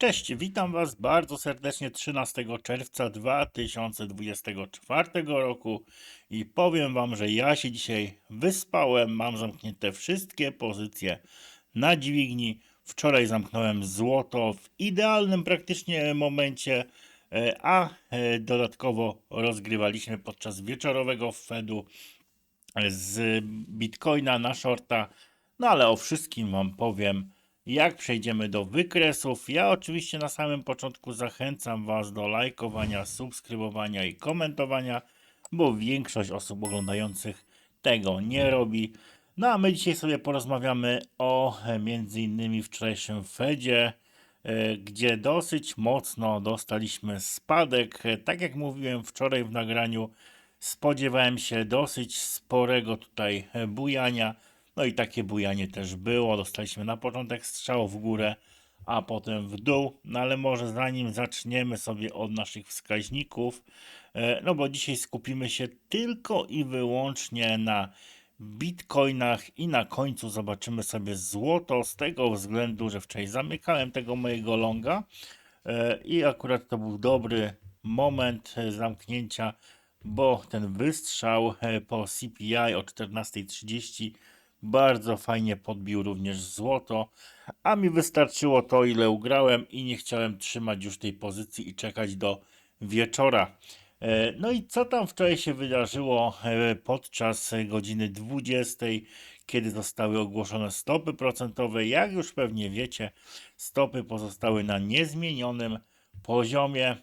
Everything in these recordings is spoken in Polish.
Cześć, witam Was bardzo serdecznie 13 czerwca 2024 roku i powiem Wam, że ja się dzisiaj wyspałem, mam zamknięte wszystkie pozycje na dźwigni. Wczoraj zamknąłem złoto w idealnym praktycznie momencie, e, a e, dodatkowo rozgrywaliśmy podczas wieczorowego Fedu z Bitcoina na shorta. No ale o wszystkim Wam powiem, jak przejdziemy do wykresów. Ja oczywiście na samym początku zachęcam Was do lajkowania, subskrybowania i komentowania, bo większość osób oglądających tego nie robi. No a my dzisiaj sobie porozmawiamy o e, między innymi wczorajszym Fedzie, e, gdzie dosyć mocno dostaliśmy spadek. E, Tak jak mówiłem wczoraj w nagraniu, spodziewałem się dosyć sporego tutaj bujania. No i takie bujanie też było. Dostaliśmy na początek strzał w górę, a potem w dół. No ale może zanim zaczniemy sobie od naszych wskaźników, e, no bo dzisiaj skupimy się tylko i wyłącznie na bitcoinach i na końcu zobaczymy sobie złoto z tego względu, że wczoraj zamykałem tego mojego longa e, i akurat to był dobry moment e, zamknięcia, bo ten wystrzał po CPI o 14.30 bardzo fajnie podbił również złoto, a mi wystarczyło to, ile ugrałem i nie chciałem trzymać już tej pozycji i czekać do wieczora. E, No i co tam wczoraj się wydarzyło e, podczas godziny 20, kiedy zostały ogłoszone stopy procentowe? Jak już pewnie wiecie, stopy pozostały na niezmienionym poziomie.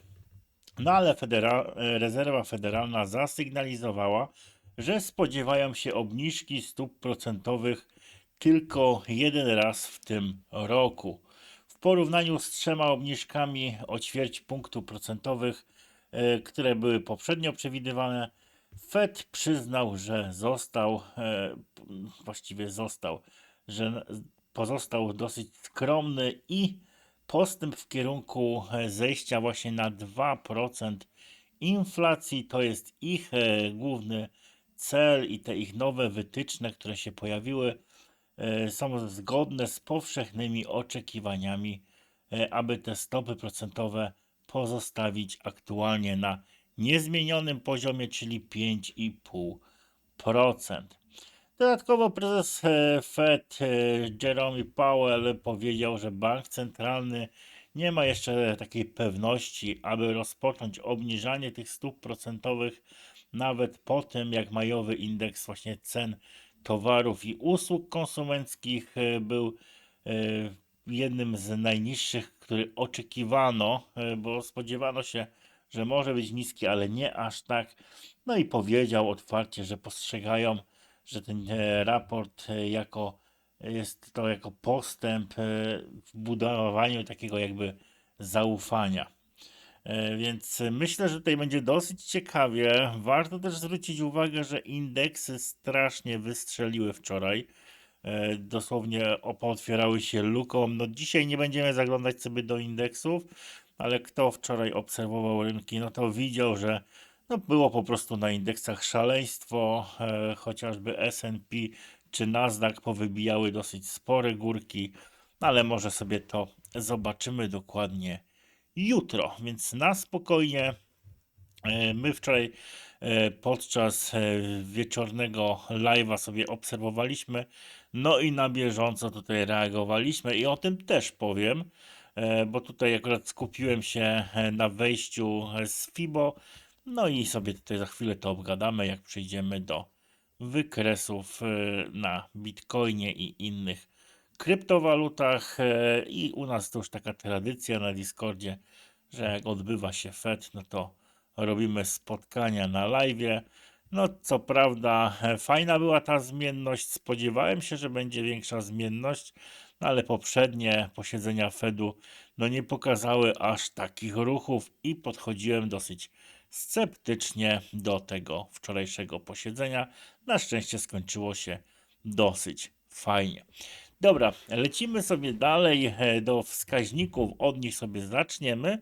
No ale Federa- e, rezerwa federalna zasygnalizowała, że spodziewają się obniżki stóp procentowych tylko jeden raz w tym roku. W porównaniu z trzema obniżkami o ćwierć punktu procentowych, e, które były poprzednio przewidywane, Fed przyznał, że został, e, właściwie został, że pozostał dosyć skromny i postęp w kierunku e, zejścia właśnie na 2% inflacji to jest ich główny cel i te ich nowe wytyczne, które się pojawiły, e, są zgodne z powszechnymi oczekiwaniami, e, aby te stopy procentowe pozostawić aktualnie na niezmienionym poziomie, czyli 5,5%. Dodatkowo prezes e, Fed Jerome Powell powiedział, że bank centralny nie ma jeszcze takiej pewności, aby rozpocząć obniżanie tych stóp procentowych nawet po tym, jak majowy indeks właśnie cen towarów i usług konsumenckich e, był e, jednym z najniższych, który oczekiwano, e, bo spodziewano się, że może być niski, ale nie aż tak. No i powiedział otwarcie, że postrzegają, że ten raport jako jest to jako postęp e, w budowaniu takiego jakby zaufania. E, Więc myślę, że tutaj będzie dosyć ciekawie. Warto też zwrócić uwagę, że indeksy strasznie wystrzeliły wczoraj. E, Dosłownie otwierały się luką. No dzisiaj nie będziemy zaglądać sobie do indeksów, ale kto wczoraj obserwował rynki, no to widział, że no było po prostu na indeksach szaleństwo, chociażby S&P czy Nasdaq powybijały dosyć spore górki, ale może sobie to zobaczymy dokładnie jutro, więc na spokojnie. E, My wczoraj e, podczas e, wieczornego live'a sobie obserwowaliśmy, no i na bieżąco tutaj reagowaliśmy i o tym też powiem, bo tutaj akurat skupiłem się na wejściu z FIBO, no i sobie tutaj za chwilę to obgadamy, jak przejdziemy do wykresów e, na Bitcoinie i innych kryptowalutach e, i u nas to już taka tradycja na Discordzie, że jak odbywa się FED, no to robimy spotkania na live. No co prawda fajna była ta zmienność, spodziewałem się, że będzie większa zmienność, no ale poprzednie posiedzenia Fedu no nie pokazały aż takich ruchów i podchodziłem dosyć sceptycznie do tego wczorajszego posiedzenia. Na szczęście skończyło się dosyć fajnie. Dobra, lecimy sobie dalej do wskaźników, od nich sobie zaczniemy,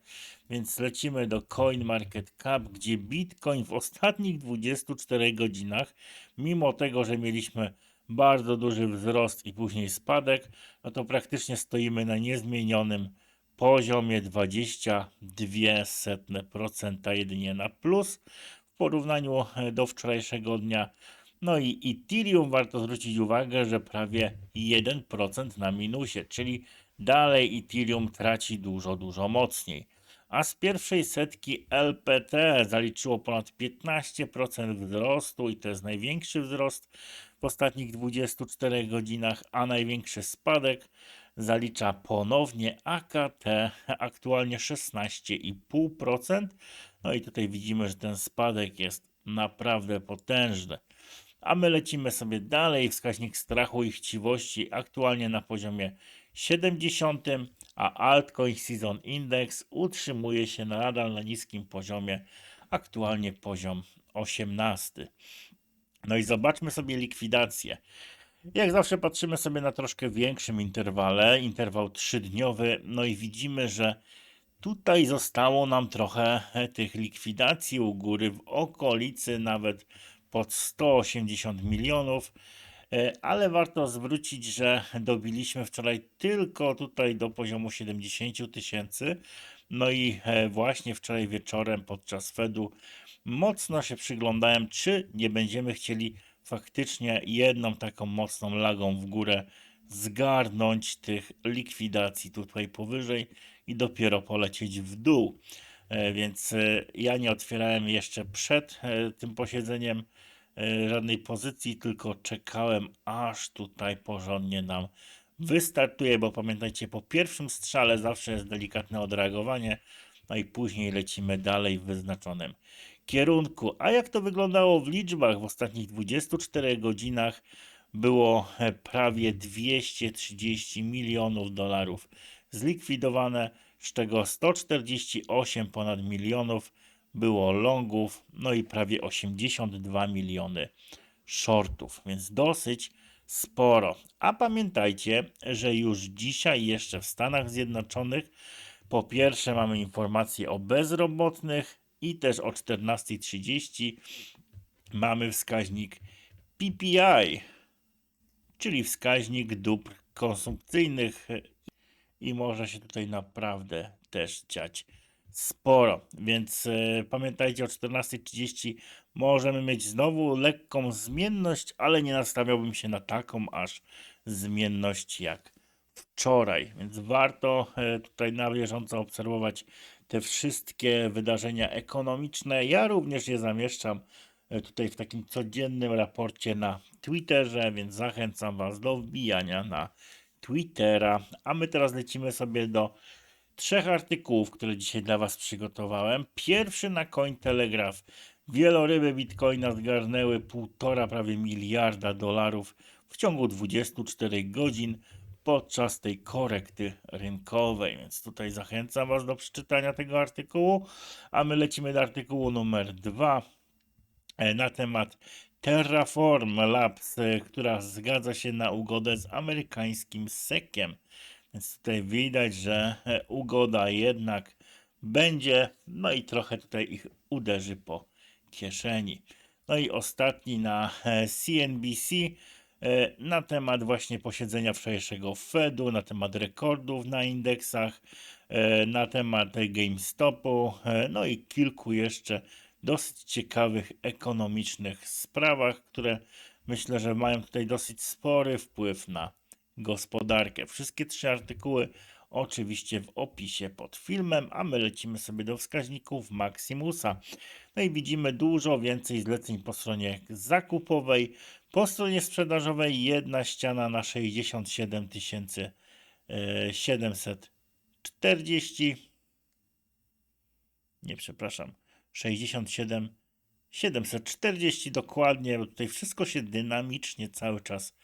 więc lecimy do CoinMarketCap, gdzie Bitcoin w ostatnich 24 godzinach, mimo tego, że mieliśmy bardzo duży wzrost i później spadek, no to praktycznie stoimy na niezmienionym poziomie 22% jedynie na plus w porównaniu e, do wczorajszego dnia. No i Ethereum warto zwrócić uwagę, że prawie 1% na minusie, czyli dalej Ethereum traci dużo, dużo mocniej. A z pierwszej setki LPT zaliczyło ponad 15% wzrostu i to jest największy wzrost w ostatnich 24 godzinach, a największy spadek zalicza ponownie AKT, aktualnie 16,5%. No i tutaj widzimy, że ten spadek jest naprawdę potężny. A my lecimy sobie dalej. Wskaźnik strachu i chciwości aktualnie na poziomie 70, a Altcoin Season Index utrzymuje się nadal na niskim poziomie, aktualnie poziom 18. No i zobaczmy sobie likwidację. Jak zawsze patrzymy sobie na troszkę większym interwale, interwał 3-dniowy, no i widzimy, że tutaj zostało nam trochę tych likwidacji u góry w okolicy nawet pod 180 milionów, e, ale warto zwrócić, że dobiliśmy wczoraj tylko tutaj do poziomu 70 tysięcy. No i e, właśnie wczoraj wieczorem podczas Fedu mocno się przyglądałem, czy nie będziemy chcieli faktycznie jedną taką mocną lagą w górę zgarnąć tych likwidacji tutaj powyżej i dopiero polecieć w dół. E, Więc e, ja nie otwierałem jeszcze przed e, tym posiedzeniem żadnej pozycji, tylko czekałem aż tutaj porządnie nam wystartuje, bo pamiętajcie, po pierwszym strzale zawsze jest delikatne odreagowanie, no i później lecimy dalej w wyznaczonym kierunku. A jak to wyglądało w liczbach w ostatnich 24 godzinach? Było e, prawie 230 milionów dolarów zlikwidowane, z czego 148 ponad milionów było longów, no i prawie 82 miliony shortów, więc dosyć sporo. A pamiętajcie, że już dzisiaj jeszcze w Stanach Zjednoczonych po pierwsze mamy informacje o bezrobotnych i też o 14.30 mamy wskaźnik PPI, czyli wskaźnik dóbr konsumpcyjnych i może się tutaj naprawdę też dziać sporo. Więc e, pamiętajcie o 14.30 możemy mieć znowu lekką zmienność, ale nie nastawiałbym się na taką aż zmienność jak wczoraj. Więc warto e, tutaj na bieżąco obserwować te wszystkie wydarzenia ekonomiczne. Ja również je zamieszczam e, tutaj w takim codziennym raporcie na Twitterze, więc zachęcam Was do wbijania na Twittera. A my teraz lecimy sobie do trzech artykułów, które dzisiaj dla Was przygotowałem. Pierwszy na Cointelegraph. Wieloryby Bitcoina zgarnęły półtora prawie miliarda dolarów w ciągu 24 godzin podczas tej korekty rynkowej. Więc tutaj zachęcam Was do przeczytania tego artykułu. A my lecimy do artykułu numer dwa e, na temat Terraform Labs, e, która zgadza się na ugodę z amerykańskim SEC-iem. Więc tutaj widać, że e, ugoda jednak będzie, no i trochę tutaj ich uderzy po kieszeni. No i ostatni na CNBC na temat właśnie posiedzenia wczorajszego Fedu, na temat rekordów na indeksach, e, na temat GameStopu, no i kilku jeszcze dosyć ciekawych ekonomicznych sprawach, które myślę, że mają tutaj dosyć spory wpływ na gospodarkę. Wszystkie trzy artykuły oczywiście w opisie pod filmem, a my lecimy sobie do wskaźników Maximusa. No i widzimy dużo więcej zleceń po stronie zakupowej. Po stronie sprzedażowej jedna ściana na 67 740. Nie, przepraszam. 67 740 dokładnie, bo tutaj wszystko się dynamicznie cały czas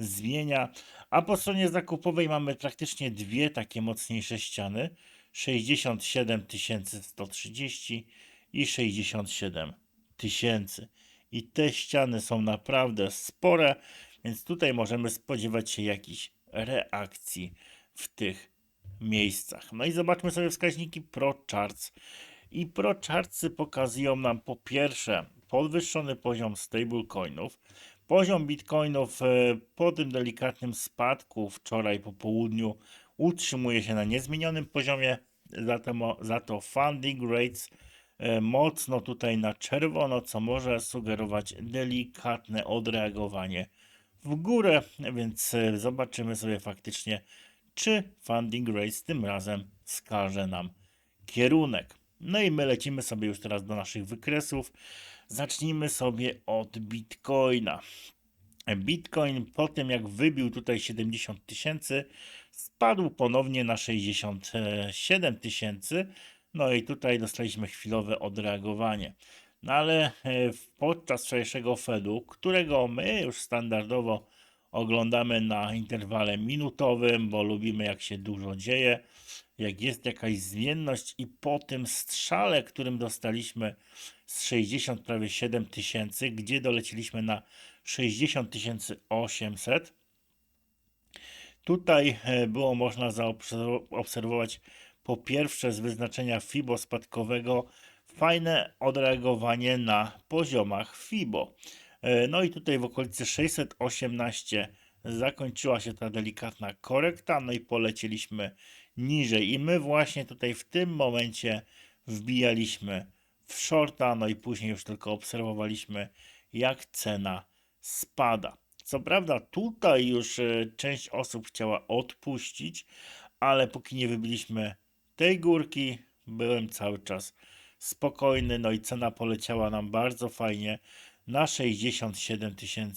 zmienia. A po stronie zakupowej mamy praktycznie dwie takie mocniejsze ściany: 67 130 i 67 tysięcy. I te ściany są naprawdę spore, więc tutaj możemy spodziewać się jakichś reakcji w tych miejscach. No i zobaczmy sobie wskaźniki ProCharts. I ProChartsy pokazują nam po pierwsze podwyższony poziom stablecoinów, Poziom bitcoinów e, po tym delikatnym spadku wczoraj po południu utrzymuje się na niezmienionym poziomie, za to, funding rates e, mocno tutaj na czerwono, co może sugerować delikatne odreagowanie w górę, więc e, zobaczymy sobie faktycznie, czy funding rates tym razem wskaże nam kierunek. No i my lecimy sobie już teraz do naszych wykresów. Zacznijmy sobie od Bitcoina. Bitcoin po tym jak wybił tutaj 70 tysięcy, spadł ponownie na 67 tysięcy. No i tutaj dostaliśmy chwilowe odreagowanie. No ale e, podczas wczorajszego Fedu, którego my już standardowo oglądamy na interwale minutowym, bo lubimy jak się dużo dzieje, jak jest jakaś zmienność i po tym strzale, którym dostaliśmy z 60 prawie 7 tysięcy, gdzie doleciliśmy na 60 800, Tutaj e, było można zaobserwować po pierwsze z wyznaczenia FIBO spadkowego fajne odreagowanie na poziomach FIBO. E, No i tutaj w okolicy 618 zakończyła się ta delikatna korekta, no i polecieliśmy niżej. I my właśnie tutaj w tym momencie wbijaliśmy w shorta, no i później już tylko obserwowaliśmy, jak cena spada. Co prawda, tutaj już e, część osób chciała odpuścić, ale póki nie wybiliśmy tej górki, byłem cały czas spokojny. No i cena poleciała nam bardzo fajnie na 67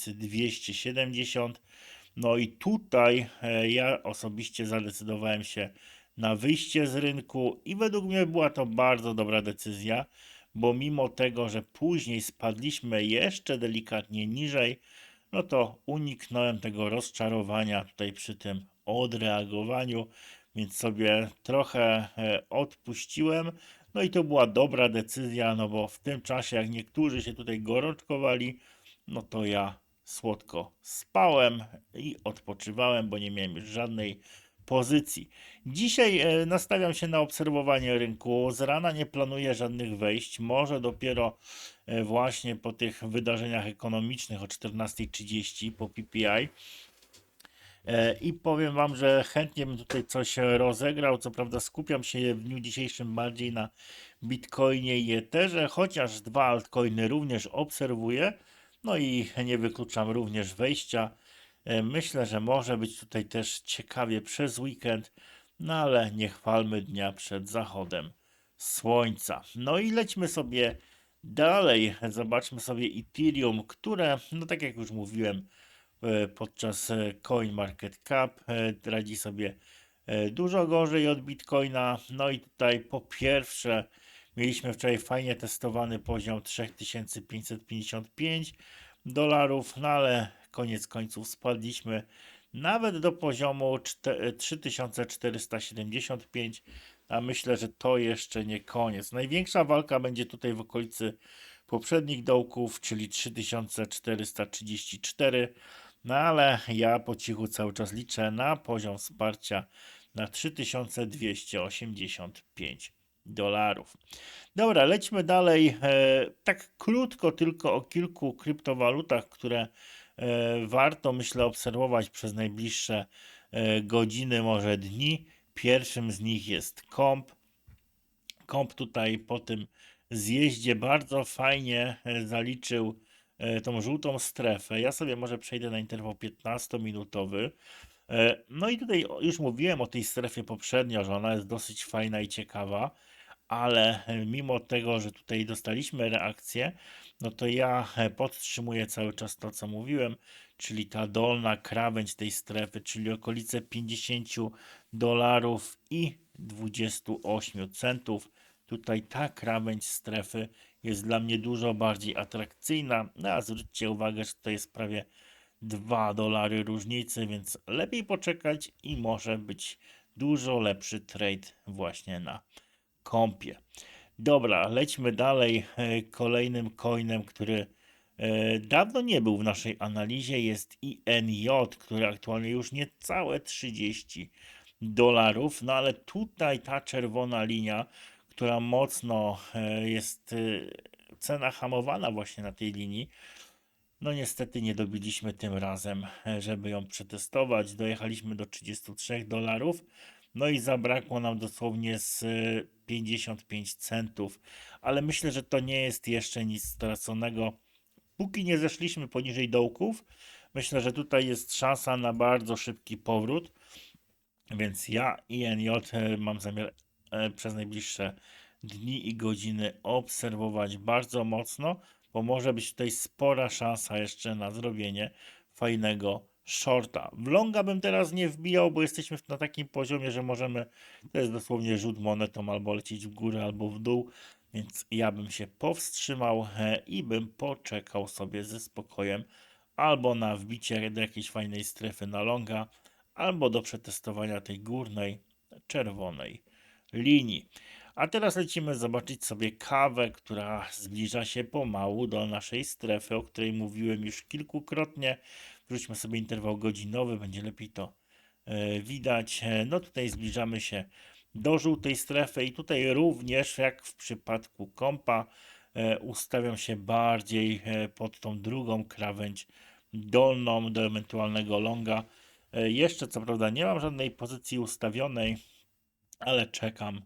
270. No i tutaj e, ja osobiście zadecydowałem się na wyjście z rynku i według mnie była to bardzo dobra decyzja, bo mimo tego, że później spadliśmy jeszcze delikatnie niżej, no to uniknąłem tego rozczarowania tutaj przy tym odreagowaniu, więc sobie trochę e, odpuściłem. No i to była dobra decyzja, no bo w tym czasie, jak niektórzy się tutaj gorączkowali, no to ja słodko spałem i odpoczywałem, bo nie miałem już żadnej pozycji. Dzisiaj e, nastawiam się na obserwowanie rynku. Z rana nie planuję żadnych wejść. Może dopiero e, właśnie po tych wydarzeniach ekonomicznych o 14.30 po PPI. E, I powiem Wam, że chętnie bym tutaj coś rozegrał. Co prawda skupiam się w dniu dzisiejszym bardziej na Bitcoinie i Etherze, chociaż dwa altcoiny również obserwuję. No i nie wykluczam również wejścia. E, Myślę, że może być tutaj też ciekawie przez weekend, no ale nie chwalmy dnia przed zachodem słońca. No i lećmy sobie dalej. Zobaczmy sobie Ethereum, które, no tak jak już mówiłem, e, podczas e, CoinMarketCap radzi sobie dużo gorzej od Bitcoina. No i tutaj po pierwsze mieliśmy wczoraj fajnie testowany poziom 3555 dolarów, no ale koniec końców spadliśmy nawet do poziomu czte- 3475, a myślę, że to jeszcze nie koniec. Największa walka będzie tutaj w okolicy poprzednich dołków, czyli 3434, no ale ja po cichu cały czas liczę na poziom wsparcia na 3285 dolarów. Dobra, lećmy dalej. E, tak krótko tylko o kilku kryptowalutach, które warto, myślę, obserwować przez najbliższe e, godziny, może dni. Pierwszym z nich jest komp. Komp tutaj po tym zjeździe bardzo fajnie e, zaliczył e, tą żółtą strefę. Ja sobie może przejdę na interwał 15-minutowy. E, No i tutaj już mówiłem o tej strefie poprzednio, że ona jest dosyć fajna i ciekawa, ale e, mimo tego, że tutaj dostaliśmy reakcję, no to ja podtrzymuję cały czas to, co mówiłem, czyli ta dolna krawędź tej strefy, czyli okolice 50 dolarów i 28 centów. Tutaj ta krawędź strefy jest dla mnie dużo bardziej atrakcyjna. No a zwróćcie uwagę, że to jest prawie 2 dolary różnicy, więc lepiej poczekać i może być dużo lepszy trade właśnie na kompie. Dobra, lećmy dalej. E, Kolejnym coinem, który e, dawno nie był w naszej analizie, jest INJ, który aktualnie już niecałe 30 dolarów. No ale tutaj ta czerwona linia, która mocno e, jest cena hamowana właśnie na tej linii. No niestety nie dobiliśmy tym razem, żeby ją przetestować. Dojechaliśmy do 33 dolarów. No i zabrakło nam dosłownie z y, 55 centów, ale myślę, że to nie jest jeszcze nic straconego. Póki nie zeszliśmy poniżej dołków, myślę, że tutaj jest szansa na bardzo szybki powrót. Więc ja i NJ mam zamiar e, przez najbliższe dni i godziny obserwować bardzo mocno, bo może być tutaj spora szansa jeszcze na zrobienie fajnego shorta. W longa bym teraz nie wbijał, bo jesteśmy na takim poziomie, że możemy, to jest dosłownie rzut monetą, albo lecieć w górę, albo w dół, więc ja bym się powstrzymał i bym poczekał sobie ze spokojem albo na wbicie do jakiejś fajnej strefy na longa, albo do przetestowania tej górnej czerwonej linii. A teraz lecimy zobaczyć sobie kawę, która zbliża się pomału do naszej strefy, o której mówiłem już kilkukrotnie. Wróćmy sobie interwał godzinowy, będzie lepiej to e, widać. E, No tutaj zbliżamy się do żółtej strefy i tutaj również jak w przypadku kompa e, ustawiam się bardziej pod tą drugą krawędź dolną do ewentualnego longa. Jeszcze co prawda nie mam żadnej pozycji ustawionej, ale czekam,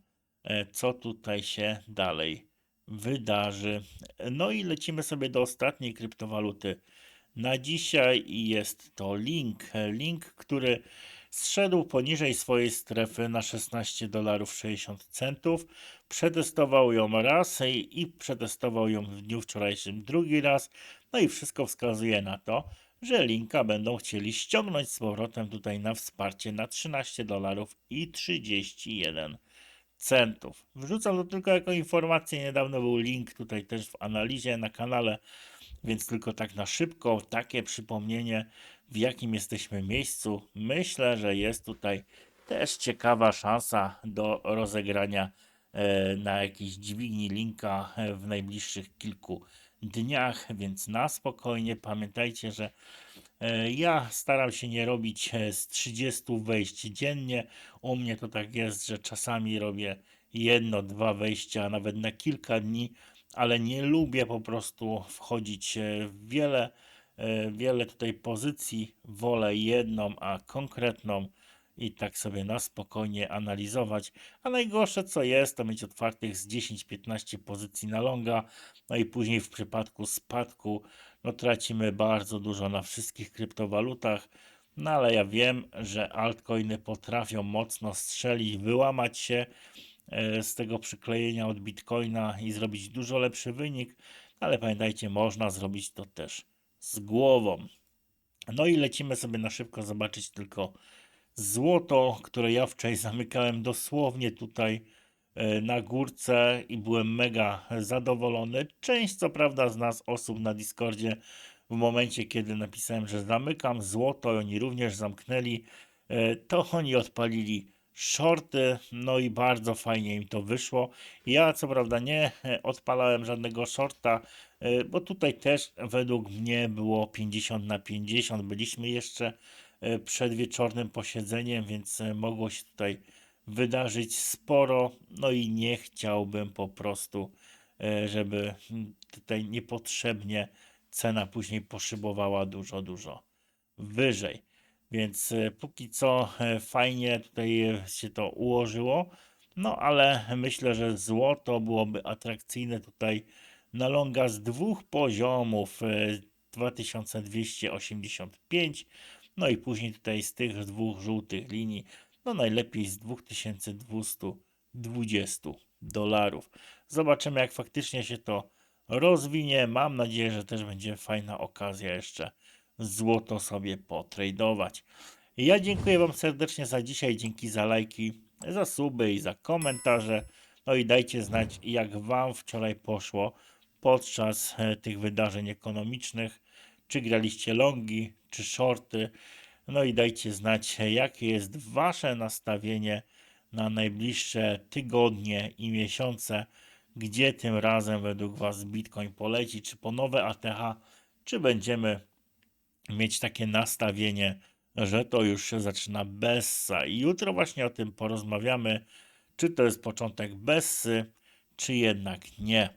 co tutaj się dalej wydarzy. No i lecimy sobie do ostatniej kryptowaluty na dzisiaj jest to link. Link, który zszedł poniżej swojej strefy na 16 dolarów 60 centów. Przetestował ją raz i przetestował ją w dniu wczorajszym drugi raz. No i wszystko wskazuje na to, że linka będą chcieli ściągnąć z powrotem tutaj na wsparcie na 13 dolarów i 31 centów. Wrzucam to tylko jako informację. Niedawno był link tutaj też w analizie na kanale, więc tylko tak na szybko takie przypomnienie, w jakim jesteśmy miejscu. Myślę, że jest tutaj też ciekawa szansa do rozegrania e, na jakiejś dźwigni linka e, w najbliższych kilku dniach, więc na spokojnie pamiętajcie, że e, ja staram się nie robić z 30 wejść dziennie. U mnie to tak jest, że czasami robię jedno, dwa wejścia, a nawet na kilka dni, ale nie lubię po prostu wchodzić e, w wiele, e, wiele tutaj pozycji. Wolę jedną, a konkretną i tak sobie na spokojnie analizować. A najgorsze co jest, to mieć otwartych z 10-15 pozycji na longa, no i później w przypadku spadku, no tracimy bardzo dużo na wszystkich kryptowalutach. No ale ja wiem, że altcoiny potrafią mocno strzelić, wyłamać się z tego przyklejenia od bitcoina i zrobić dużo lepszy wynik. Ale pamiętajcie, można zrobić to też z głową. No i lecimy sobie na szybko zobaczyć tylko złoto, które ja wczoraj zamykałem dosłownie tutaj e, na górce i byłem mega zadowolony. Część, co prawda, z nas osób na Discordzie w momencie, kiedy napisałem, że zamykam złoto, i oni również zamknęli, e, to oni odpalili shorty, no i bardzo fajnie im to wyszło. Ja, co prawda, nie odpalałem żadnego shorta, e, bo tutaj też według mnie było 50 na 50. Byliśmy jeszcze e, przed wieczornym posiedzeniem, więc e, mogło się tutaj wydarzyć sporo. No i nie chciałbym po prostu, żeby mm, tutaj niepotrzebnie cena później poszybowała dużo, dużo wyżej. Więc e, póki co e, fajnie tutaj e, się to ułożyło. No ale myślę, że złoto byłoby atrakcyjne tutaj na longa z dwóch poziomów e, 2285 no i później tutaj z tych dwóch żółtych linii, no najlepiej z 2220 dolarów. Zobaczymy, jak faktycznie się to rozwinie. Mam nadzieję, że też będzie fajna okazja jeszcze złoto sobie potradować. Ja dziękuję Wam serdecznie za dzisiaj. Dzięki za lajki, za suby i za komentarze. No i dajcie znać, jak Wam wczoraj poszło podczas e, tych wydarzeń ekonomicznych. Czy graliście longi, czy shorty. No i dajcie znać, jakie jest Wasze nastawienie na najbliższe tygodnie i miesiące, gdzie tym razem według Was Bitcoin poleci, czy po nowe ATH, czy będziemy mieć takie nastawienie, że to już się zaczyna Bessa. I jutro właśnie o tym porozmawiamy, czy to jest początek Bessy, czy jednak nie.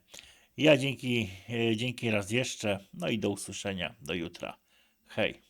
Ja dzięki, e, dzięki raz jeszcze, no i do usłyszenia do jutra. Hej.